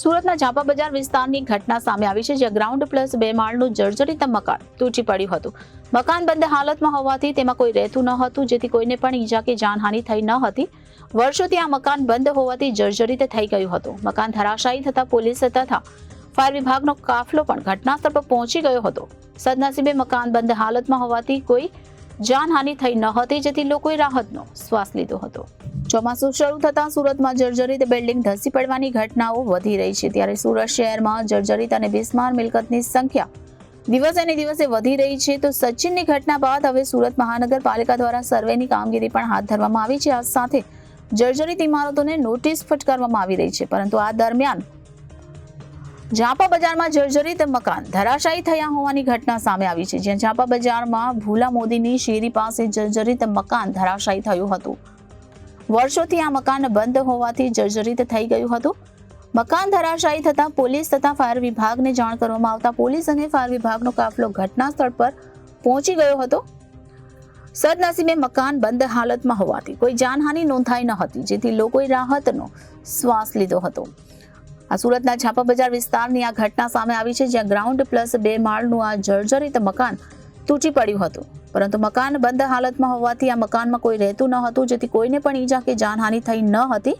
સુરતના ઝાપા બજાર વિસ્તારની ઘટના સામે આવી છે, જ્યાં ગ્રાઉન્ડ પ્લસ બે માળનું જર્જરિત મકાન તૂટી પડ્યું હતું. મકાન બંધ હાલતમાં હોવાથી તેમાં કોઈ રહેતું ન હતું, જેથી કોઈને પણ ઈજા કે જાનહાનિ થઈ ન હતી. વર્ષોથી આ મકાન બંધ હોવાથી જર્જરિત થઈ ગયું હતું. મકાન ધરાશાયી થતા પોલીસ તથા ફાયર વિભાગનો કાફલો પણ ઘટનાસ્થળ પર પહોંચી ગયો હતો. સદનસીબે મકાન બંધ હાલતમાં હોવાથી કોઈ જાનહાનિ થઈ ન હતી, જેથી લોકોએ રાહતનો શ્વાસ લીધો હતો. ચોમાસું શરૂ થતાં સુરતમાં જર્જરિત બિલ્ડિંગ ધસી પડવાની ઘટનાઓ વધી રહી છે. ત્યારે સુરત શહેરમાં જર્જરિત અને બિસ્માર મિલકતની સંખ્યા દિવસે ને દિવસે વધી રહી છે. તો સચિનની ઘટના બાદ હવે સુરત મહાનગરપાલિકા દ્વારા સર્વેની કામગીરી પણ હાથ ધરવામાં આવી છે. આ સાથે જર્જરિત ઇમારતોને નોટિસ ફટકારવામાં આવી રહી છે. પરંતુ આ દરમિયાન ઝાપા બજારમાં જર્જરિત મકાન ધરાશાયી થયા હોવાની ઘટના સામે આવી છે. જ્યાં ઝાપા બજારમાં ભૂલા મોદીની શેરી પાસે જર્જરિત મકાન ધરાશાયી થયું હતું. વર્ષોથી આ મકાન બંધ હોવાથી જર્જરિત થઈ ગયું હતું. મકાન ધરાશાયી થતાં પોલીસ તથા ફાયર વિભાગને જાણ કરવામાં આવતા પોલીસ અને ફાયર વિભાગનો કાફલો ઘટના સ્થળ પર પહોંચી ગયો હતો. સદનસીબે મકાન બંધ હાલતમાં હોવાથી કોઈ જાનહાનિ નોંધાઈ ન હતી, જેથી લોકોએ રાહતનો શ્વાસ લીધો હતો. આ સુરતના છાપા બજાર વિસ્તારની આ ઘટના સામે આવી છે, જ્યાં ગ્રાઉન્ડ પ્લસ બે માળનું આ જર્જરિત મકાન તૂટી પડ્યું હતું. પરંતુ મકાન બંધ હાલતમાં હોવાથી આ મકાનમાં કોઈ રહેતું ન હતું, જેથી કોઈને પણ ઈજા કે જાનહાનિ થઈ ન હતી.